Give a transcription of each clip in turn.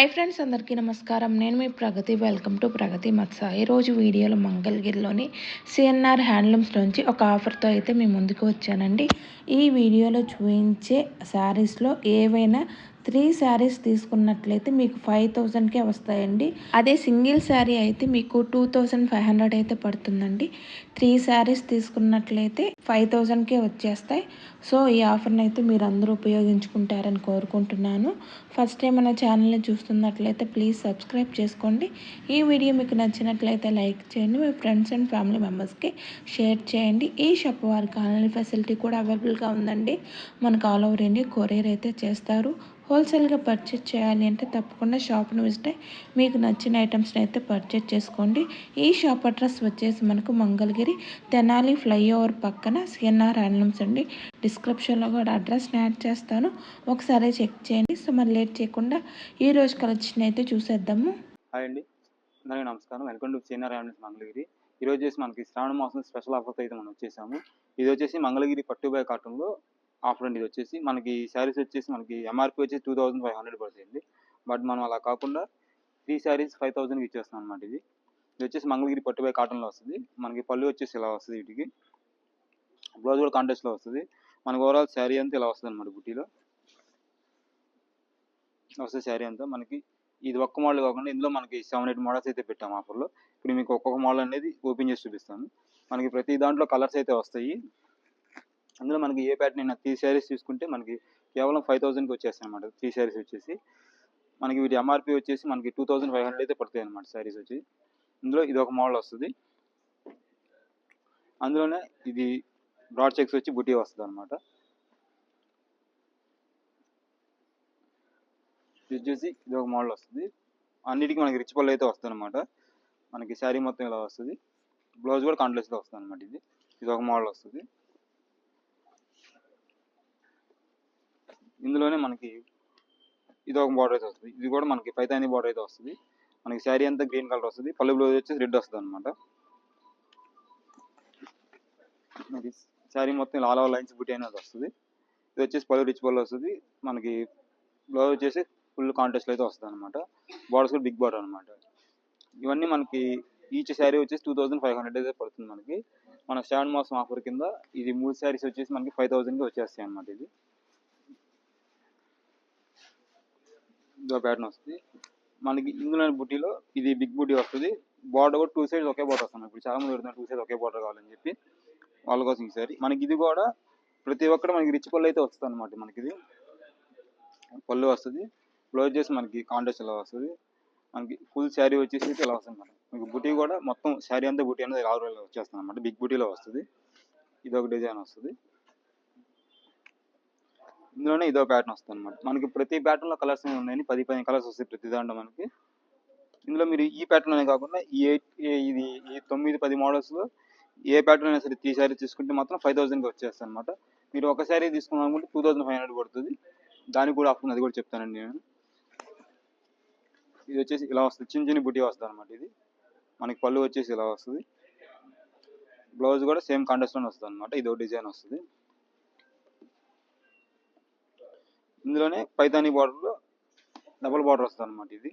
Hi friends అందరికీ నమస్కారం. నేను మీ ప్రగతి. వెల్కమ్ టు ప్రగతి మత్స. ఈరోజు వీడియోలో మంగళగిరిలోని సిఎన్ఆర్ హ్యాండ్లూమ్స్ నుంచి ఒక ఆఫర్తో అయితే మీ ముందుకు వచ్చానండి. ఈ వీడియోలో చూపించే శారీస్లో ఏవైనా త్రీ శారీస్ తీసుకున్నట్లయితే మీకు ఫైవ్ థౌజండ్కే వస్తాయండి. అదే సింగిల్ శారీ అయితే మీకు టూ థౌజండ్ ఫైవ్ హండ్రెడ్ అయితే పడుతుందండి. త్రీ శారీస్ తీసుకున్నట్లయితే ఫైవ్ థౌజండ్కే వచ్చేస్తాయి. సో ఈ ఆఫర్ని అయితే మీరు అందరూ ఉపయోగించుకుంటారని కోరుకుంటున్నాను. ఫస్ట్ టైం మన ఛానల్ని చూస్తున్నట్లయితే ప్లీజ్ సబ్స్క్రైబ్ చేసుకోండి. ఈ వీడియో మీకు నచ్చినట్లయితే లైక్ చేయండి. మీ ఫ్రెండ్స్ అండ్ ఫ్యామిలీ మెంబర్స్కి షేర్ చేయండి. ఈ షాప్ వారికి ఆన్లైన్ ఫెసిలిటీ కూడా అవైలబుల్గా ఉందండి. మనకు ఆల్ ఓవర్ ఇండియా కొరియర్ అయితే చేస్తారు. హోల్సేల్గా పర్చేజ్ చేయాలి అంటే తప్పకుండా షాప్ను విజిట్ అయ్యి మీకు నచ్చిన ఐటమ్స్ని అయితే పర్చేజ్ చేసుకోండి. ఈ షాప్ అడ్రస్ వచ్చేసి మనకు మంగళగిరి తెనాలి ఫ్లైఓవర్ పక్కన సిఎన్ఆర్ హ్యాండ్లూమ్స్ అండి. డిస్క్రిప్షన్లో కూడా అడ్రస్ని యాడ్ చేస్తాను. ఒకసారి చెక్ చేయండి. సో మరి లేట్ చేయకుండా ఈ రోజు కలెక్షన్ అయితే చూసేద్దాము. హాయ్ అండి. అందరికీ నమస్కారం. వెల్కమ్ టు సిఎన్ఆర్ యావెన్స్ మంగళగిరి. ఈ రోజు వచ్చేసి మనకి శ్రావణ మాసం స్పెషల్ ఆఫర్తో అయితే మనం వచ్చేసాము. ఇది వచ్చేసి మంగళగిరి పట్టుబాయ్ కాటన్లో ఆఫర్ అండి ఇది వచ్చేసి మనకి శారీస్ వచ్చేసి మనకి ఎంఆర్పి వచ్చేసి టూ థౌసండ్ ఫైవ్ హండ్రెడ్ పడుతుంది బట్ మనం అలా కాకుండా త్రీ శారీస్ ఫైవ్ థౌసండ్కి ఇచ్చేస్తాం అనమాట ఇది. ఇది వచ్చేసి మంగళగిరి పట్టుబై కాటన్లో వస్తుంది. మనకి పళ్ళు వచ్చేసి ఇలా వస్తుంది వీటికి. బ్లౌజ్ కూడా కాంటెస్ట్లో వస్తుంది. మనకి ఓవరాల్ శారీ అంతా ఇలా వస్తుంది అనమాట బుట్టీలో. వస్తుంది శారీ అంతా మనకి. ఇది ఒక్క మోడల్ కాకుండా ఇందులో మనకి సెవెన్ ఎయిట్ మోడల్స్ అయితే పెట్టాము ఆఫర్లో ఇప్పుడు మీకు ఒక్కొక్క మోడల్ అనేది ఓపెన్ చేసి చూపిస్తాను. మనకి ప్రతి దాంట్లో కలర్స్ అయితే వస్తాయి. అందులో మనకి ఏ ప్యాటర్న్ అయినా త్రీ శారీస్ తీసుకుంటే మనకి కేవలం ఫైవ్ థౌసండ్కి వచ్చేస్తాయి అనమాట త్రీ శారీస్ వచ్చేసి. మనకి వీటి ఎంఆర్పి వచ్చేసి మనకి టూ థౌసండ్ ఫైవ్ హండ్రెడ్ అయితే పడుతుంది అనమాట శారీస్ వచ్చి. ఇందులో ఇది ఒక మోడల్ వస్తుంది. అందులోనే ఇది బ్రాడ్ చెక్స్ వచ్చి బుటీ వస్తుంది అనమాట ఇది వచ్చేసి ఇది ఒక మోడల్ వస్తుంది. అన్నిటికీ మనకి రిచ్ పళ్ళు అయితే వస్తుంది అనమాట మనకి శారీ మొత్తం ఇలా వస్తుంది. బ్లౌజ్ కూడా కాంట్లెస్లో వస్తుంది అనమాట ఇది. ఇది ఒక మోడల్ వస్తుంది. ఇందులోనే మనకి ఇది ఒక బార్డర్ అయితే వస్తుంది. ఇది కూడా మనకి పైతాని బార్డర్ అయితే వస్తుంది. మనకి శారీ అంతా గ్రీన్ కలర్ వస్తుంది. పళ్ళు బ్లౌజ్ వచ్చేసి రెడ్ వస్తుంది అనమాట శారీ మొత్తం ఇలా ఆల్ ఓవర్ లైన్స్ బుట్టి అనేది వస్తుంది. ఇది వచ్చేసి పళ్ళు రిచ్ పళ్ళు వస్తుంది. మనకి బ్లౌజ్ వచ్చేసి ఫుల్ కాంటెస్ట్లో అయితే వస్తుంది అనమాట బార్డర్స్ కూడా బిగ్ బార్డర్ అనమాట ఇవన్నీ మనకి ఈచ్ శారీ వచ్చేసి టూ థౌసండ్ ఫైవ్ హండ్రెడ్ అయితే పడుతుంది మనకి. మన సెవెన్ మాసం ఆఫర్ కింద ఇది మూడు శారీస్ వచ్చేసి మనకి ఫైవ్ థౌసండ్కి వచ్చేస్తాయి అనమాట ఇది. ఇదో ప్యాటర్న్ వస్తుంది మనకి ఇందులో బుట్టిలో ఇది బిగ్ బుట్టి వస్తుంది. బార్డర్ కూడా టూ సైడ్స్ ఒకే బోర్డర్ వస్తుంది ఇప్పుడు చాలా మంది పెడుతున్నారు టూ సైడ్స్ ఒకే బోర్డర్ కావాలని చెప్పి. వాళ్ళ కోసం ఈసారి. సారీ మనకి ఇది కూడా ప్రతి ఒక్కటి మనకి రిచ్ పళ్ళు అయితే వస్తుంది అనమాట మనకి ఇది. పళ్ళు వస్తుంది. బ్లౌజ్ చేసి మనకి కాంట్రాస్ట్ ఇలా వస్తుంది? మనకి ఫుల్ శారీ వచ్చేసి ఇలా వస్తుంది మనకి మీకు బుటీ కూడా మొత్తం శారీ అంతా బుటీ అనేది ఆరు వేలు వచ్చేస్తుంది అనమాట బిగ్ బుటీలో వస్తుంది. ఇది ఒక డిజైన్ వస్తుంది. ఇందులోనే ఇదో ప్యాటర్న్ వస్తుంది అనమాట మనకి ప్రతి ప్యాటర్న్లో కలర్స్ ఉన్నాయని పది పదిహేను కలర్స్ వస్తాయి ప్రతి దాంట్లో మనకి. ఇందులో మీరు ఈ ప్యాటర్న్లోనే కాకుండా ఈ ఎయిట్ ఇది ఈ తొమ్మిది పది మోడల్స్లో ఏ ప్యాటర్న్ అయినా సరే త్రీ శారీ తీసుకుంటే మాత్రం ఫైవ్ థౌసండ్కి వచ్చేస్తుంది అనమాట మీరు ఒక శారీ తీసుకున్నాం అనుకుంటే టూ థౌసండ్ ఫైవ్ హండ్రెడ్ పడుతుంది. దానికి కూడా ఆఫర్ అది కూడా చెప్తానండి నేను. ఇది వచ్చేసి ఇలా వస్తుంది. చిన్న చిన్న బుట్టి వస్తుంది అనమాట ఇది. మనకి పళ్ళు వచ్చేసి ఇలా వస్తుంది. బ్లౌజ్ కూడా సేమ్ కాంటెస్ట్లోనే వస్తుంది అనమాట ఇది డిజైన్ వస్తుంది. ఇందులోనే పైతాని బార్డర్లో డబుల్ బార్డర్ వస్తుంది అనమాట ఇది.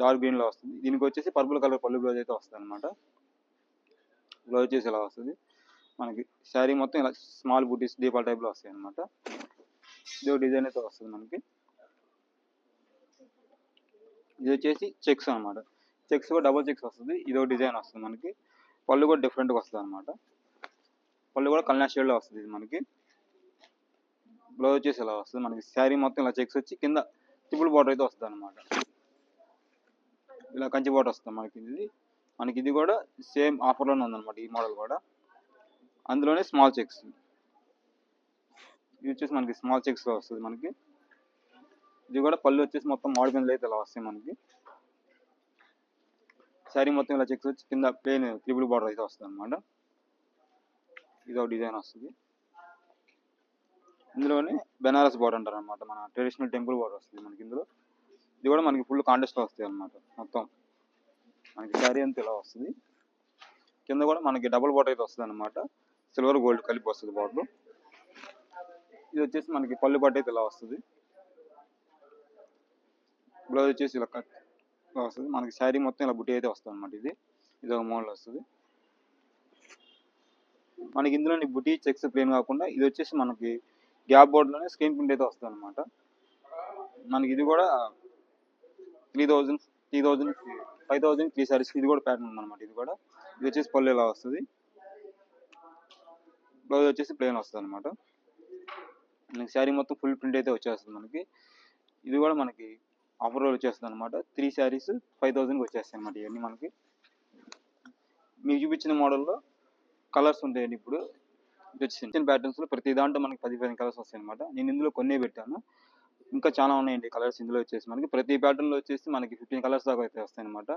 డార్క్ గ్రీన్లో వస్తుంది. దీనికి వచ్చేసి పర్పుల్ కలర్ పళ్ళు బ్లౌజ్ అయితే వస్తుంది అనమాట బ్లౌజ్ వచ్చేసి ఇలా వస్తుంది. మనకి శారీ మొత్తం ఇలా స్మాల్ బూటీస్ దీపాల టైప్లో వస్తాయి అనమాట ఇది డిజైన్ అయితే వస్తుంది మనకి. ఇది వచ్చేసి చెక్స్ అనమాట చెక్స్ కూడా డబుల్ చెక్స్ వస్తుంది. ఇది డిజైన్ వస్తుంది మనకి. పళ్ళు కూడా డిఫరెంట్గా వస్తుంది అనమాట పళ్ళు కూడా కల్నా షేడ్లో వస్తుంది ఇది మనకి. బ్లౌజ్ వచ్చేసి ఇలా వస్తుంది. మనకి శారీ మొత్తం ఇలా చెక్స్ వచ్చి కింద ట్రిపుల్ బార్డర్ అయితే వస్తుంది అనమాట ఇలా కంచి బార్డర్ వస్తుంది మనకి ఇది. మనకి ఇది కూడా సేమ్ ఆఫర్లోనే ఉందన్నమాట ఈ మోడల్ కూడా. అందులోనే స్మాల్ చెక్స్ ఇది వచ్చేసి మనకి స్మాల్ చెక్స్లో వస్తుంది మనకి. ఇది కూడా పళ్ళు వచ్చేసి మొత్తం మామిడి పిందెలు అయితే ఇలా వస్తాయి మనకి. శారీ మొత్తం ఇలా చెక్స్ వచ్చి కింద ప్లేన్ త్రిబుల్ బార్డర్ అయితే వస్తుంది అనమాట ఇది ఒక డిజైన్ వస్తుంది. ఇందులోనే బెనారస్ బార్డర్ అంటారు అనమాట మన ట్రెడిషనల్ టెంపుల్ బార్డర్ వస్తుంది మనకి ఇందులో. ఇది కూడా మనకి ఫుల్ కాంటెస్ట్లో వస్తాయి అనమాట మొత్తం. మనకి శారీ అంతా ఇలా వస్తుంది. కింద కూడా మనకి డబుల్ బార్డర్ అయితే వస్తుంది అనమాట సిల్వర్ గోల్డ్ కలిపి వస్తుంది బోర్డు. ఇది వచ్చేసి మనకి పళ్ళు పట్టు అయితే ఇలా వస్తుంది. బ్లౌజ్ వచ్చేసి ఇలా కట్ వస్తుంది. మనకి శారీ మొత్తం ఇలా బుట్టి అయితే వస్తుంది అనమాట ఇది. ఇది ఒక మోడల్ వస్తుంది. మనకి ఇందులో బుటీ చెక్స్ ప్లేన్ కాకుండా ఇది వచ్చేసి మనకి గ్యాప్ బోర్డ్లోనే స్క్రీన్ ప్రింట్ అయితే వస్తుంది అనమాట మనకి ఇది కూడా three thousand three thousand five thousand three saris ఇది కూడా ప్యాటర్న్ ఉందన్నమాట ఇది కూడా. ఇది వచ్చేసి పళ్ళు ఇలా వస్తుంది? బ్లౌజ్ వచ్చేసి ప్లేన్ వస్తుంది అనమాట మనకి శారీ మొత్తం ఫుల్ ప్రింట్ అయితే వచ్చేస్తుంది మనకి. ఇది కూడా మనకి ఆఫర్ వచ్చేస్తుంది అనమాట త్రీ శారీస్ ఫైవ్ థౌజండ్కి వచ్చేస్తాయి అనమాట ఇవన్నీ మనకి. మీకు చూపించిన మోడల్లో కలర్స్ ఉంటాయండి ఇప్పుడు. ఇది వచ్చి చిన్న ప్యాటర్న్స్లో ప్రతి దాంట్లో మనకి పది పదిహేను కలర్స్ వస్తాయి అనమాట నేను ఇందులో కొన్ని పెట్టాను. ఇంకా చాలా ఉన్నాయండి కలర్స్ ఇందులో వచ్చేసి. మనకి ప్రతి ప్యాటర్న్లో వచ్చేసి మనకి ఫిఫ్టీన్ కలర్స్ దాకా అయితే వస్తాయి అనమాట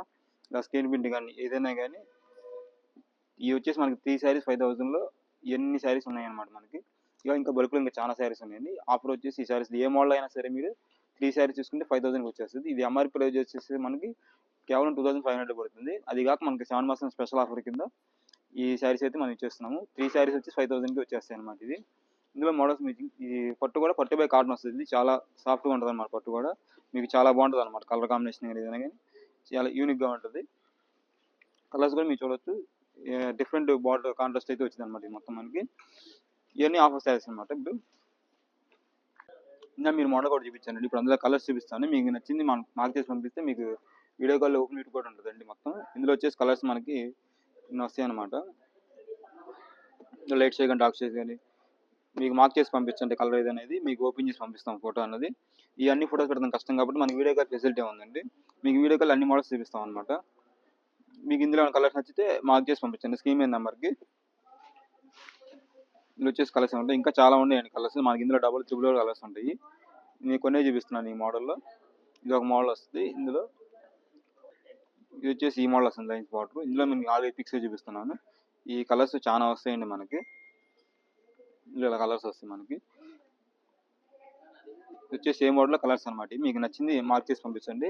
ఇలా స్క్రీన్ ప్రింట్ కానీ ఏదైనా కానీ ఇవి వచ్చేసి మనకి త్రీ శారీస్ ఫైవ్ థౌసండ్లో ఎన్ని శారీస్ ఉన్నాయన్నమాట మనకి. ఇక ఇంకా బల్క్లో ఇంకా చాలా శారీస్ ఉన్నాయండి. ఆఫర్ వచ్చేసి ఈ శారీస్ ఏ మోడల్ అయినా సరే మీరు త్రీ శారీస్ చూసుకుంటే ఫైవ్ థౌసండ్కి వచ్చేస్తుంది. ఇది ఎంఆర్పీ ప్రైజ్ వచ్చేసి మనకి కేవలం టూ థౌసండ్ ఫైవ్ హండ్రెడ్ పడుతుంది. అది కాక మనకి సెవెన్ మాసం స్పెషల్ ఆఫర్ కింద ఈ శారీస్ అయితే మనం ఇచ్చేస్తున్నాము. త్రీ శారీస్ వచ్చి ఫైవ్ థౌసండ్కి వచ్చేస్తాయి అనమాట ఇది. ఇందులో మోడల్స్ మీకు ఇది పట్టు కూడా పట్టు బై కాటన్ వస్తుంది. చాలా సాఫ్ట్గా ఉంటుంది అనమాట పట్టు కూడా. మీకు చాలా బాగుంటుంది అనమాట కలర్ కాంబినేషన్ కానీ ఏదైనా కానీ. చాలా యూనిక్గా ఉంటుంది. కలర్స్ కూడా మీరు చూడొచ్చు. డిఫరెంట్ బార్డర్ కాంట్రాస్ట్ అయితే వచ్చింది అనమాట మొత్తం మనకి. ఇవన్నీ ఆఫర్ శారీస్ అనమాట ఇప్పుడు. ఇంకా మీరు మోడల్ కూడా చూపించండి ఇప్పుడు అందులో కలర్స్ చూపిస్తాను. మీకు నచ్చింది మనం మార్క్ చేసి పంపిస్తే మీకు వీడియో కాల్లో ఓపెన్ ఇటు కూడా ఉంటుందండి మొత్తం. ఇందులో వచ్చేసి కలర్స్ మనకి వస్తాయి అనమాట లైట్ షేడ్ కానీ డార్క్ షేడ్ కానీ మీకు మార్క్ చేసి పంపించండి కలర్ ఏదనేది మీకు ఓపెన్ చేసి పంపిస్తాం ఫోటో అనేది ఈ అన్ని ఫోటోస్ పెడతాం కష్టం కాబట్టి మనకి వీడియో కాల్ ఫెసిలిటీ ఉందండి మీకు వీడియో కాల్ అన్ని మోడల్స్ చూపిస్తాం అనమాట మీకు ఇందులో కలర్స్ నచ్చితే మార్క్ చేసి పంపించండి. స్కీమ్ అయిన నెంబర్కి. ఇందులో వచ్చేసి కలర్స్ ఉంటాయి ఇంకా చాలా ఉన్నాయండి కలర్స్. మనకి ఇందులో డబుల్ త్రిబుల్ కలర్స్ ఉంటాయి. నేను కొన్నే చూపిస్తున్నాను ఈ మోడల్లో. ఇది ఒక మోడల్ వస్తుంది. ఇందులో ఇది వచ్చేసి ఈ మోడల్ వస్తుంది లైన్స్ బాటర్ ఇందులో నేను ఆల్రెడీ పిక్స్ చూపిస్తున్నాను. ఈ కలర్స్ చాలా వస్తాయండి మనకి. ఇందులో ఇలా కలర్స్ వస్తాయి మనకి. ఇది వచ్చేసి సేమ్ మోడల్లో కలర్స్ అనమాట మీకు నచ్చింది మార్క్ చేసి పంపించండి.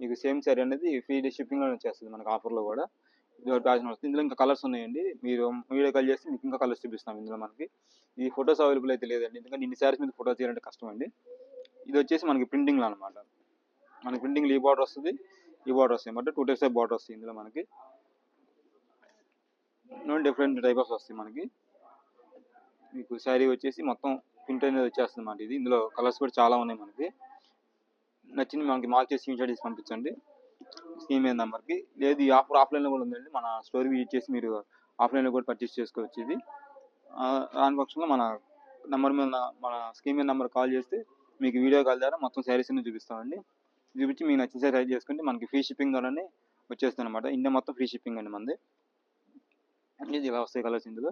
మీకు సేమ్ సారీ అనేది ఫ్రీ షిప్పింగ్లో వచ్చేస్తుంది మనకి ఆఫర్లో కూడా. ఇది ఒక ప్యాషన్ వస్తుంది. ఇందులో ఇంకా కలర్స్ ఉన్నాయండి. మీరు వీడియో కాల్ చేస్తే మీకు ఇంకా కలర్స్ చూపిస్తాం ఇందులో మనకి. ఈ ఫొటోస్ అవైలబుల్ అయితే లేదండి. ఎందుకంటే ఇన్ని సారీస్ మీద ఫోటో తీయాలంటే కష్టం అండి ఇది వచ్చేసి మనకి ప్రింటింగ్లో అనమాట మనకి ప్రింటింగ్ ఈ బార్డర్ వస్తుంది. ఈ బార్డర్ వస్తాయి. అన్నమాట టూ టైప్స్ ఆఫ్ బార్డర్ వస్తాయి ఇందులో మనకి. డిఫరెంట్ టైప్ ఆఫ్ వస్తాయి మనకి. మీకు శారీ వచ్చేసి మొత్తం ప్రింట్ అనేది వచ్చేస్తుంది అన్నమాట ఇది. ఇందులో కలర్స్ కూడా చాలా ఉన్నాయి మనకి. నచ్చింది మనకి మాల్ చేసి స్క్రీన్ షాట్ తీసి పంపించండి. స్కీమ్ ఏ నెంబర్కి. లేదు ఈ ఆఫర్ ఆఫ్లైన్లో కూడా ఉందండి. మన స్టోర్ విజిట్ చేసి మీరు ఆఫ్లైన్లో కూడా పర్చేస్ చేసుకోవచ్చు ఇది. దాని పక్షంలో మన నెంబర్ మీద మన స్కీమ్ మీద నెంబర్ కాల్ చేస్తే మీకు వీడియో కాల్ ద్వారా మొత్తం శారీస్ అన్ని చూపిస్తామండి. చూపించి మీకు నచ్చిన సైజ్ ట్రై చేసుకుంటే మనకి ఫ్రీ షిప్పింగ్ ద్వారానే వచ్చేస్తుంది అనమాట ఇండియా మొత్తం ఫ్రీ షిప్పింగ్ అండి మనది. ఇది ఇలా వస్తాయి కలర్స్ ఇందులో?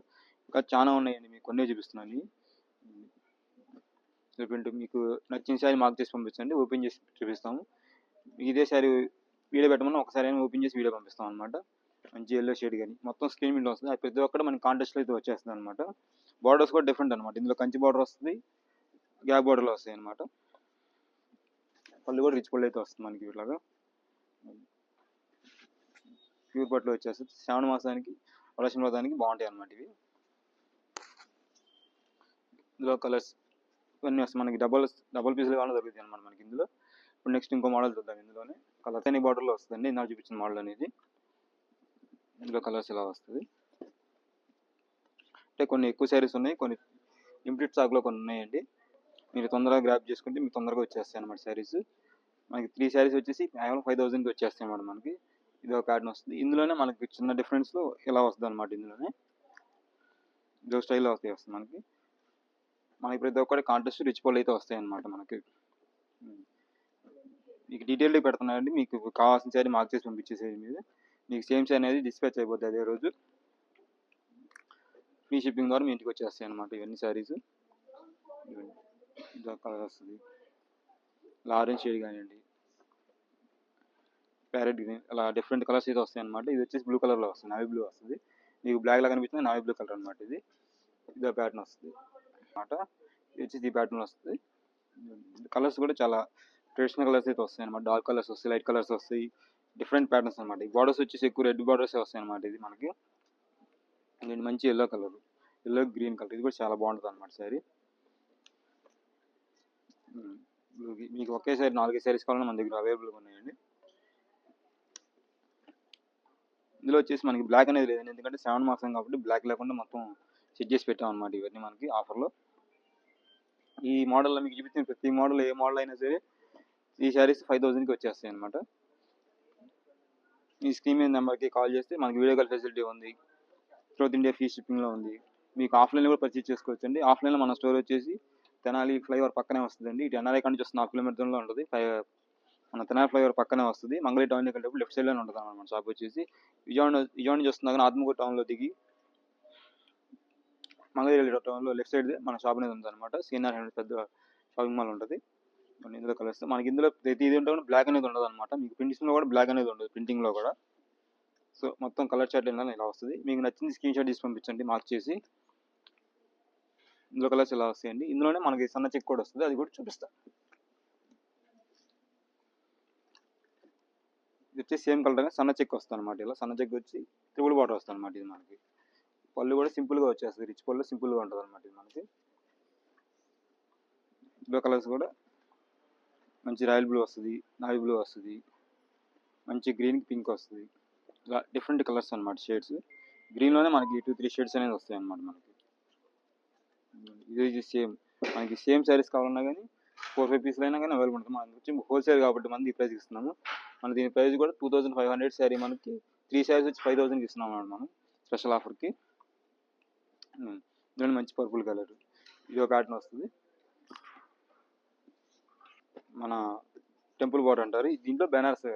ఇంకా చాలా ఉన్నాయండి మీకు కొన్ని చూపిస్తున్నాను. చూపించు మీకు నచ్చిన శారీ మార్క్ చేసి పంపించండి ఓపెన్ చేసి చూపిస్తాము. ఇదే శారీ వీడియో పెట్టమని ఒకసారి అయినా ఓపెన్ చేసి వీడియో పంపిస్తాం అనమాట మంచి ఎల్లో షేడ్ కానీ మొత్తం స్క్రీన్ మీద వస్తుంది. అది ప్రతి ఒక్కటి మనకి కాంటెస్ట్లో అయితే వచ్చేస్తుంది అనమాట బార్డర్స్ కూడా డిఫరెంట్ అనమాట ఇందులో కంచి బార్డర్ వస్తుంది గ్యాప్ బార్డర్లో వస్తాయి అనమాట పళ్ళు కూడా రిచ్ పళ్ళు అయితే వస్తుంది మనకి ఇట్లాగా ప్యూర్ పట్లు వచ్చేస్తుంది శ్రావణ మాసానికి వలసిన వ్రతానికి బాగుంటాయి అనమాట ఇవి. ఇందులో కలర్స్ ఇవన్నీ వస్తాయి. మనకి డబల్ డబల్ పీసులు కావాలని దొరుకుతాయి అనమాట మనకి ఇందులో. ఇప్పుడు నెక్స్ట్ ఇంకో మోడల్ చూద్దాం ఇందులోనే. కలర్స్ అన్ని బార్డర్లో వస్తుందండి ఇందాక చూపించిన మోడల్ అనేది. ఇందులో కలర్స్ ఇలా వస్తుంది. అంటే కొన్ని ఎక్కువ శారీస్ ఉన్నాయి కొన్ని లిమిటెడ్ స్టాక్లో కొన్ని ఉన్నాయండి. మీరు తొందరగా గ్రాప్ చేసుకుంటే మీకు తొందరగా వచ్చేస్తాయి అనమాట శారీస్ మనకి త్రీ శారీస్ వచ్చేసి కేవలం ఫైవ్ థౌసండ్కి వచ్చేస్తాయి అనమాట మనకి. ఇది ఒక ప్యాటర్న్ వస్తుంది. ఇందులోనే మనకి చిన్న డిఫరెన్స్లో ఇలా వస్తుంది అనమాట ఇందులోనే. ఇదో స్టైల్లో వస్తాయి వస్తుంది మనకి. మనకి ప్రతి ఒక్కటి కాంటెస్ట్ రిచ్ పళ్ళు అయితే వస్తాయి అనమాట మనకి. మీకు డీటెయిల్గా పెడుతున్నానండి మీకు కావాల్సిన శారీ మార్క్ చేసి పంపించేసేది మీద. మీకు సేమ్ శారీ అనేది డిస్పాచ్ అయిపోతుంది అదే రోజు. ఫ్రీ షిప్పింగ్ ద్వారా మీ ఇంటికి వచ్చేస్తాయి అనమాట ఇవన్నీ శారీస్ ఇవన్నీ. కలర్ వస్తుంది. ఆరెంజ్ షేడ్ కానివ్వండి ప్యారెట్ గ్రీన్ అలా డిఫరెంట్ కలర్స్ అయితే వస్తాయి అనమాట ఇది వచ్చేసి బ్లూ కలర్లో వస్తుంది నావీ బ్లూ వస్తుంది. మీకు బ్లాక్లా కనిపిస్తుంది నావీ బ్లూ కలర్ అనమాట ఇది. ఇదో ప్యాటర్న్ వస్తుంది అనమాట ఇది వచ్చేసి ఈ ప్యాటర్న్ వస్తుంది. కలర్స్ కూడా చాలా ట్రెడిషనల్ కలర్స్ అయితే వస్తాయి అనమాట డార్క్ కలర్స్ వస్తాయి లైట్ కలర్స్ వస్తాయి డిఫరెంట్ ప్యాటర్న్స్ అనమాట ఈ బార్డర్స్ వచ్చేసి ఎక్కువ రెడ్ బార్డర్స్ వస్తాయి అనమాట ఇది మనకి. ఇది మంచి yellow colour yellow green colour ఇది కూడా చాలా బాగుంటుంది అనమాట శారీ మీకు ఒకేసారి నాలుగు సారీస్ కావాలన్నా మన దగ్గర అవైలబుల్గా ఉన్నాయండి. ఇందులో వచ్చేసి మనకి బ్లాక్ అనేది లేదండి ఎందుకంటే సెవెన్ మార్క్స్ కాబట్టి బ్లాక్ లేకుండా మొత్తం సెట్ చేసి పెట్టాం అనమాట ఇవన్నీ మనకి ఆఫర్లో ఈ మోడల్లో మీకు చూపించిన ప్రతి మోడల్ ఏ మోడల్ అయినా సరే ఈ శారీస్ ఫైవ్ థౌజండ్కి వచ్చేస్తాయి అనమాట ఈ స్క్రీన్ మీద నెంబర్కి కాల్ చేస్తే మనకి వీడియో కాల్ ఫెసిలిటీ ఉంది. త్రూత్ ఇండియా ఫీ షిప్పింగ్లో ఉంది. మీకు ఆఫ్లైన్లో కూడా పర్చేస్ చేసుకోవచ్చు అండి ఆఫ్లైన్లో మన స్టోర్ వచ్చేసి తెనాలి ఫ్లైఓవర్ పక్కనే వస్తుందండి. ఇటు ఎన్ఆర్ఐ కాడ నుంచి వస్తుంది హాఫ్ కిలోమీటర్ దూరంలో ఉంటుంది. మన తెనాలి ఫ్లైఓవర్ పక్కనే వస్తుంది. మంగళి టౌన్ వెళ్ళేటప్పుడు లెఫ్ట్ సైడ్లోనే ఉంటుంది అన్నమాట షాప్ వచ్చేసి. విజయవాడ విజయవాడ నుంచి వస్తున్నా కానీ ఆత్మకూరు టౌన్లో దిగి మంగళగిరి టౌన్లో లెఫ్ట్ సైడ్ మన షాప్ అనేది ఉంది అనమాట సీనియర్ హండ్రెడ్ పెద్ద షాపింగ్ మాల్ ఉంటుంది. ఇందులో కలర్స్ మనకి ఇందులో ప్రతి ఇది ఉంటే బ్లాక్ అనేది ఉండదు అనమాట మీకు ప్రింటింగ్లో కూడా బ్లాక్ అనేది ఉండదు ప్రింటింగ్లో కూడా. సో మొత్తం కలర్ చార్ట్ ఇలా వస్తుంది. మీకు నచ్చింది స్క్రీన్ షాట్ తీసి పంపించండి. మార్క్ చేసి ఇందులో కలర్స్ ఇలా వస్తాయండి? ఇందులోనే మనకి సన్న చెక్ కూడా వస్తుంది. అది కూడా చూపిస్తా. ఇది వచ్చి సేమ్ కలర్ సన్న చెక్ వస్తుంది అనమాట ఇలా. సన్న చెక్ వచ్చి త్రిబుల్ బాటర్ వస్తుంది అనమాట ఇది మనకి. పళ్ళు కూడా సింపుల్గా వచ్చేస్తుంది రిచ్ పళ్ళు సింపుల్గా ఉంటుంది అనమాట ఇది మనకి. బ్లూ కలర్స్ కూడా మంచి రాయల్ బ్లూ వస్తుంది నావీ బ్లూ వస్తుంది మంచి గ్రీన్ పింక్ వస్తుంది. ఇలా డిఫరెంట్ కలర్స్ అనమాట షేడ్స్. గ్రీన్లోనే మనకి టూ త్రీ షేడ్స్ అనేది వస్తాయి అనమాట మనకి. ఇది సేమ్. మనకి సేమ్ శారీస్ కావాలన్నా కానీ ఫోర్ ఫైవ్ పీస్లు అయినా కానీ అవైలబుల్ ఉంటుంది మనకి వచ్చి హోల్సేల్ కాబట్టి మనం ఈ ప్రైస్కి ఇస్తున్నాము. మన దీని ప్రైస్ కూడా two thousand five hundred sari మనకి త్రీ శారీస్ వచ్చి ఫైవ్ థౌసండ్కి ఇస్తున్నాం అన్నమాట మనం స్పెషల్ ఆఫర్కి ఇందులో మంచి పర్పుల్ కలర్ ఇది ఒక ప్యాటర్న్ వస్తుంది. మన టెంపుల్ బార్డర్ అంటారు. దీంట్లో బెనారస్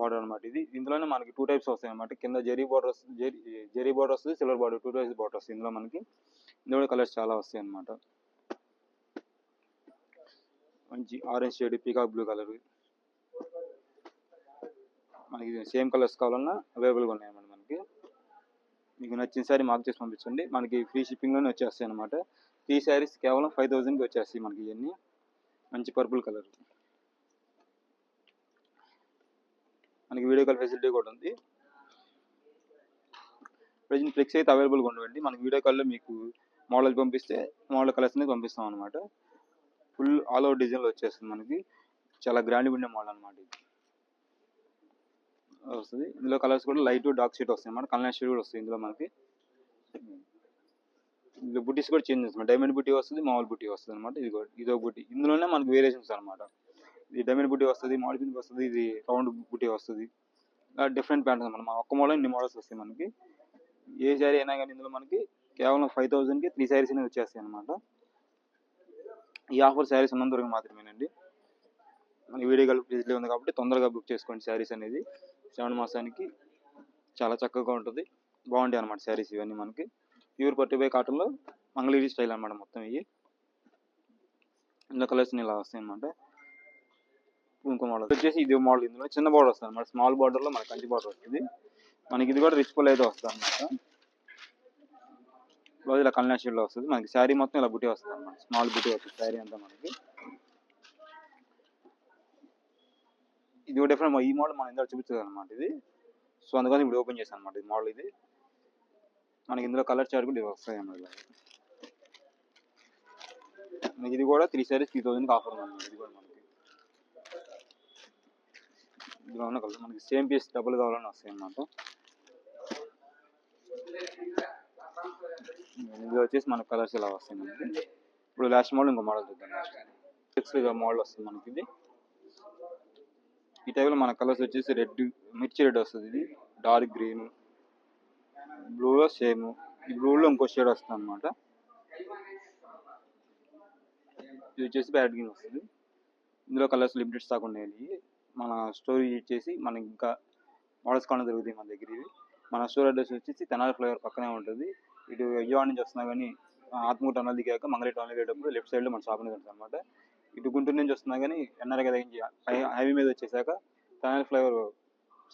బార్డర్ అనమాట ఇది. ఇందులోనే మనకి టూ టైప్స్ వస్తాయి అనమాట కింద జెరీ బార్డర్ వస్తుంది జెరీ జెరీ బార్డర్ వస్తుంది silver border two types border వస్తుంది. ఇందులో మనకి ఇందులో కలర్స్ చాలా వస్తాయి అనమాట మంచి orange shade peacock blue colour మనకి సేమ్ కలర్స్ కావాలన్నా అవైలబుల్గా ఉన్నాయన్నమాట మనకి. మీకు నచ్చిన సారీ మార్క్ చేసి పంపించండి. మనకి ఫ్రీ షిప్పింగ్లోనే వచ్చేస్తాయి అనమాట త్రీ శారీస్ కేవలం ఫైవ్ థౌజండ్కి వచ్చేస్తాయి మనకి ఇవన్నీ మంచి పర్పుల్ కలర్ మనకి వీడియో కాల్ ఫెసిలిటీ కూడా ఉంది. ప్రజెంట్ ఫ్లిక్స్ అయితే అవైలబుల్గా ఉండవండి. మనకి వీడియో కాల్లో మీకు మోడల్ పంపిస్తే మోడల్ కలర్స్ అనేది పంపిస్తాం అనమాట ఫుల్ ఆల్ ఓవర్ డిజైన్లో వచ్చేస్తుంది మనకి. చాలా గ్రాండ్ ఉండే మోడల్ అనమాట ఇది. వస్తుంది. ఇందులో కలర్స్ కూడా లైట్ డార్క్ షేడ్ వస్తాయి అన్నమాట. కలర్ షేడ్ కూడా వస్తుంది ఇందులో మనకి. ఇందులో బుటీస్ కూడా చేంజ్ చేస్తాం. డైమండ్ బుటీ వస్తుంది మామూలు బుటీ వస్తుంది అనమాట ఇది కూడా ఇదో బుటీ ఇందులోనే మనకి వేరియేషన్స్ అనమాట ఇది డైమండ్ బుట్టి వస్తుంది మామూలు వస్తుంది ఇది రౌండ్ బుట్టి వస్తుంది. డిఫరెంట్ ప్యాటర్న్స్ మనం ఒక్క మోడల్ ఇన్ని మోడల్స్ వస్తాయి మనకి. ఏ శారీ అయినా కానీ ఇందులో మనకి కేవలం ఫైవ్ థౌజండ్కి త్రీ శారీస్ అనేవి వచ్చేస్తాయి అనమాట ఈ ఆఫర్ శారీస్ ఉన్నంత వరకు మాత్రమేనండి. మనకి వీడియో కాల్ ఫెసిలిటీ ఉంది కాబట్టి తొందరగా బుక్ చేసుకోండి శారీస్ అనేది. శ్రావణ మాసానికి చాలా చక్కగా ఉంటుంది. బాగుంటాయి అనమాట శారీస్ ఇవన్నీ మనకి. ప్యూర్ పట్టు బై కాటన్లో మంగళగిరి స్టైల్ అనమాట మొత్తం ఇవి. ఇందులో కలర్స్ ఇలా వస్తాయి అనమాట ఇంకో మోడల్ వచ్చేసి ఇది మోడల్ ఇందులో. చిన్న బార్డర్ వస్తుంది అనమాట స్మాల్ బార్డర్లో మనకి కంచి బార్డర్ వస్తుంది. మనకి ఇది కూడా రిచ్ పల్ అయితే వస్తుంది అనమాట బ్లౌజ్ ఇలా కల్నా వస్తుంది. మనకి శారీ మొత్తం ఇలా బుటీ వస్తుంది అనమాట స్మాల్ బుటీ వస్తుంది శారీ అంతా మనకి. ఇది కూడా డిఫరెంట్ ఈ మోడల్ మనం ఇందులో చూపించదు అనమాట ఇది. సో అందుకని ఇప్పుడు ఓపెన్ చేశాను అనమాట ఇది మోడల్ ఇది. మనకి ఇందులో కలర్ చార్ట్ కూడా వస్తాయి అన్నమాట మనకి ఇది కూడా త్రీ సారీస్ త్రీ థౌసండ్కి ఆఫర్ ఉంది ఇది కూడా మనకి. ఇందులో ఉన్న కలర్. మనకి సేమ్ పీస్ డబుల్ కావాలని వస్తాయి అన్నమాట. ఇది వచ్చేసి మనకి కలర్స్ ఇలా వస్తాయి మనకి. ఇప్పుడు లాస్ట్ మోడల్ ఇంకో మోడల్ చూద్దాం నెక్స్ట్ మోడల్ వస్తుంది మనకి ఇది. ఈ టైప్లో మన కలర్స్ వచ్చేసి రెడ్ మిర్చి రెడ్ వస్తుంది ఇది. డార్క్ గ్రీన్ బ్లూలో సేమ్ ఈ బ్లూలో ఇంకో షేడ్ వస్తుంది అనమాట ఇది వచ్చేసి బ్యాడ్ గ్రీన్ వస్తుంది. ఇందులో కలర్స్ లిమిటెడ్ స్టాక్ ఉన్నాయి. మన స్టోరీ వచ్చేసి మనకి ఇంకా మోడల్స్ కావడం జరుగుతుంది మన దగ్గర ఇవి. మన స్టోర్ అడ్రస్ వచ్చేసి తెనాలి ఫ్లైఓవర్ పక్కనే ఉంటుంది. ఇటు విజయవాడ నుంచి వస్తున్నా కానీ ఆత్మూరు టన్నల్ దిగాక మంగళ టౌన్ వెళ్ళేటప్పుడు లెఫ్ట్ సైడ్లో మన షాప్ అనేది ఉంటుంది అనమాట ఇటు గుంటూరు నుంచి వస్తున్నా కానీ ఎన్ఆర్ఐ తగ్గించి హైవే మీద వచ్చేసాక తెనాలి ఫ్లైవర్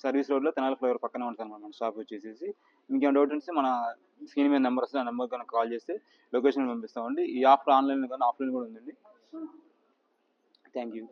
సర్వీస్ రోడ్లో తెనాలి ఫ్లైఓవర్ పక్కనే ఉంటుంది అనమాట మన షాప్ వచ్చేసి ఇంకేం డౌట్ ఉంటే మన స్క్రీన్ మీద నెంబర్ వస్తుంది ఆ నెంబర్ కనుక కాల్ చేస్తే లొకేషన్ పంపిస్తామండి. ఈ ఆఫర్ ఆన్లైన్ కానీ ఆఫ్లైన్ కూడా ఉందండి. Thank you